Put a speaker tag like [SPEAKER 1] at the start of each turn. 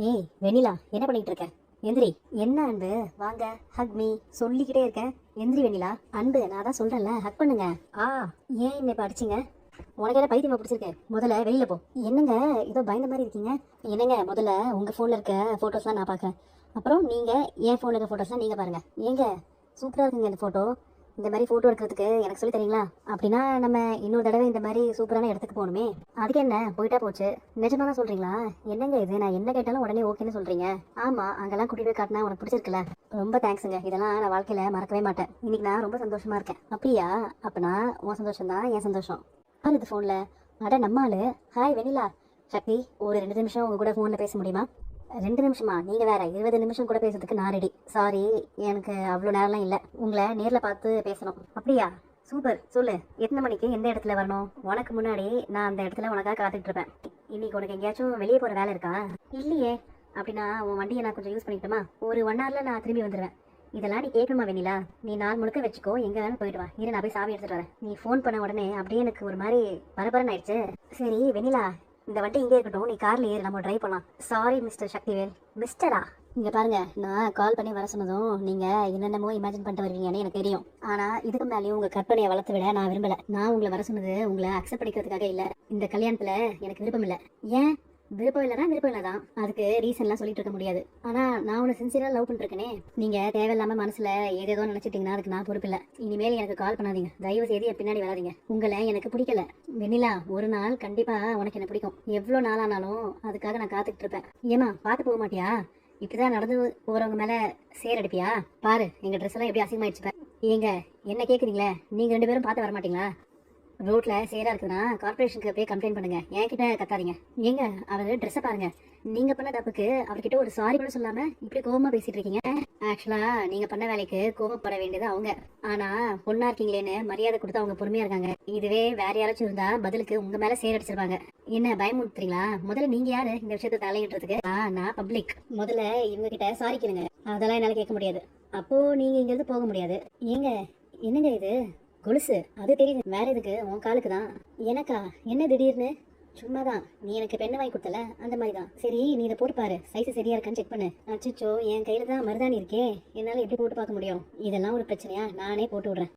[SPEAKER 1] ஏய் வெண்ணிலா என்ன பண்ணிட்டு இருக்க? எந்திரி. என்ன அன்பு? வாங்க. ஹக் மீ சொல்லிக்கிட்டே இருக்கேன் எந்திரி வெண்ணிலா. அன்பு நான் தான் சொல்றேன்ல. ஹக் பண்ணுங்க. ஆ ஏன் என்ன இப்ப அடிச்சிங்க? உனக்கு என்ன பைத்தியமா பிடிச்சிருக்கு? முதல்ல வெளியில போ. என்னங்க? ஏதோ பயந்த மாதிரி இருக்கீங்க? என்னங்க முதல்ல உங்க போன்ல இருக்க போட்டோஸ்லாம் நான் பார்க்கேன் அப்புறம் நீங்க என் போன்ல இருக்க போட்டோஸ்லாம் நீங்க பாருங்க. ஏங்க? சூப்பரா இருக்குங்க இந்த போட்டோ இந்த மாதிரி ஃபோட்டோ எடுக்கிறதுக்கு எனக்கு சொல்லி தரீங்களா? அப்படின்னா நம்ம இன்னொரு தடவை இந்த மாதிரி சூப்பரான இடத்துக்கு போகணுமே. அதுக்கு என்ன? போயிட்டா போச்சு. நிஜமா தான் சொல்றீங்களா? என்னங்க இது? நான் என்ன கேட்டாலும் உடனே ஓகேன்னு சொல்றீங்க. ஆமா அங்கெல்லாம் கூட்டிட்டு போய் காட்டினா உனக்கு பிடிச்சிருக்குல்ல. ரொம்ப தேங்க்ஸுங்க இதெல்லாம் நான் வாழ்க்கையில மறக்கவே மாட்டேன். இன்னைக்கு நான் ரொம்ப சந்தோஷமா இருக்கேன். அப்படியா? அப்பனா உன் சந்தோஷம் தான் என் சந்தோஷம். யார் இது ஃபோனில் அட நம்மளு ஹாய் வெனிலா சக்தி ஒரு ரெண்டு நிமிஷம் உங்க கூட ஃபோனில் பேச முடியுமா? ரெண்டு நிமிஷமா? நீங்கள் வேற இருபது நிமிஷம் கூட பேசுறதுக்கு நான் ரெடி சாரி எனக்கு அவ்வளோ நேரம்லாம் இல்லை. உங்களை நேரில் பார்த்து பேசணும். அப்படியா? சூப்பர் சொல்லு. எத்தனை மணிக்கு எந்த இடத்துல வரணும்? உனக்கு முன்னாடி நான் அந்த இடத்துல உனக்காக காத்துட்டு இருப்பேன். இன்னைக்கு உனக்கு எங்கேயாச்சும் வெளியே போகிற வேலை இருக்கா? இல்லையே. அப்படின்னா உன் வண்டியை நான் கொஞ்சம் யூஸ் பண்ணிக்கிட்டோமா? ஒரு ஒன் ஹவரில் நான் திரும்பி வந்துடுவேன் இதெல்லாம் நீ கேட்கணுமா வெண்ணிலா? நீ நாள் முழுக்க வச்சுக்கோ. எங்கே வேணாலும் போயிட்டு வா. இரு நான் போய் சாவி எடுத்துட்டு வரேன். நீ ஃபோன் பண்ண உடனே அப்படியே எனக்கு ஒரு மாதிரி பரபரன்னு ஆயிடுச்சு. சரி வெண்ணிலா இந்த வண்டி இங்கே இருக்கட்டும் நீ கார்ல ஏறு நம்ம டிரைவ் பண்ணலாம். Sorry mister Sakthivel. மிஸ்டரா இங்க பாருங்க நான் கால் பண்ணி வர சொன்னதும் நீங்க என்னென்னமோ இமேஜின் பண்ணிட்டு வருவீங்கன்னு எனக்கு தெரியும். ஆனா இதுக்கு மேலேயும் உங்க கற்பனையை வளர்த்து விட நான் விரும்பல. நான் உங்களை வர சொன்னது உங்களை அக்செப்ட் பண்ணிக்கிறதுக்காக இல்ல. இந்த கல்யாணத்துல எனக்கு விருப்பம் இல்லை. ஏன்? விருப்பம் இல்லைனா விருப்பம் இல்லை தான் அதுக்கு ரீசன்லாம் சொல்லிட்டு இருக்க முடியாது. ஆனால் நான் உன்னை சின்சியராக லவ் பண்ணிருக்கேனே நீங்கள் தேவையில்லாமல் மனசில் ஏதேதோ நினச்சிட்டிங்கன்னா அதுக்கு நான் பொறுப்பு இனிமேல் எனக்கு கால் பண்ணாதீங்க. தயவு செய்து என் பின்னாடி வராதிங்க. உங்களை எனக்கு பிடிக்கல. வெண்ணிலா ஒரு நாள் கண்டிப்பாக உனக்கு என்ன பிடிக்கும். எவ்வளோ நாள் ஆனாலும் அதுக்காக நான் காத்துக்கிட்டு இருப்பேன். ஏமா பார்த்து போக மாட்டியா? இப்படிதான் நடந்து போகிறவங்க மேலே சேர் அடிப்பியா? பாரு எங்கள் ட்ரெஸ் எல்லாம் எப்படி அசிங்கமாயிடுச்சுப்பேன் ஏங்க என்ன கேட்குறீங்களே நீங்கள் ரெண்டு பேரும் பார்த்து வர மாட்டீங்களா ரோட்ல சேரா இருக்குதுன்னா கார்பரேஷனுக்கு போய் கம்ப்ளைண்ட் பண்ணுங்க. என்கிட்ட கத்தாதீங்க. ஏங்க அவர் ட்ரெஸ்ஸை பாருங்க. நீங்க பண்ண தப்புக்கு அவர்கிட்ட ஒரு சாரி கூட சொல்லாம இப்படி கோவமா பேசிட்டு இருக்கீங்க. ஆக்சுவலா நீங்க பண்ண வேலைக்கு கோவப்பட வேண்டியது அவங்க. ஆனா பொண்ணா இருக்கீங்களேன்னு மரியாதை கொடுத்து அவங்க பொறுமையா இருக்காங்க. இதுவே வேற யாராச்சும் இருந்தா பதிலுக்கு உங்க மேல சேர் அடிச்சிருப்பாங்க. என்ன பயமுறுத்துறீங்களா முதல்ல நீங்க யாரு இந்த விஷயத்த தலையிடுறதுக்கு? நான் பப்ளிக் முதல்ல இவங்க கிட்ட சாரி அதெல்லாம் என்னால கேட்க முடியாது. அப்போ நீங்க இங்க இருந்து போக முடியாது. ஏங்க என்னங்க இது? கொலுசு அது தெரியுது. வேற எதுக்கு? உன் காலுக்கு தான். எனக்கா? என்ன திடீர்னு? சும்மா தான் நீ எனக்கு பெண்ணை வாங்கி கொடுத்தல? அந்த மாதிரி தான் சரி நீ இதை போட்டு பாரு. சைஸ் சரியா இருக்கான்னு செக் பண்ணு. அச்சோ என் கையில தான் மருதாணி இருக்கே. என்னால எப்படி போட்டு பார்க்க முடியும்? இதெல்லாம் ஒரு பிரச்சனையா? நானே போட்டு விடுறேன்.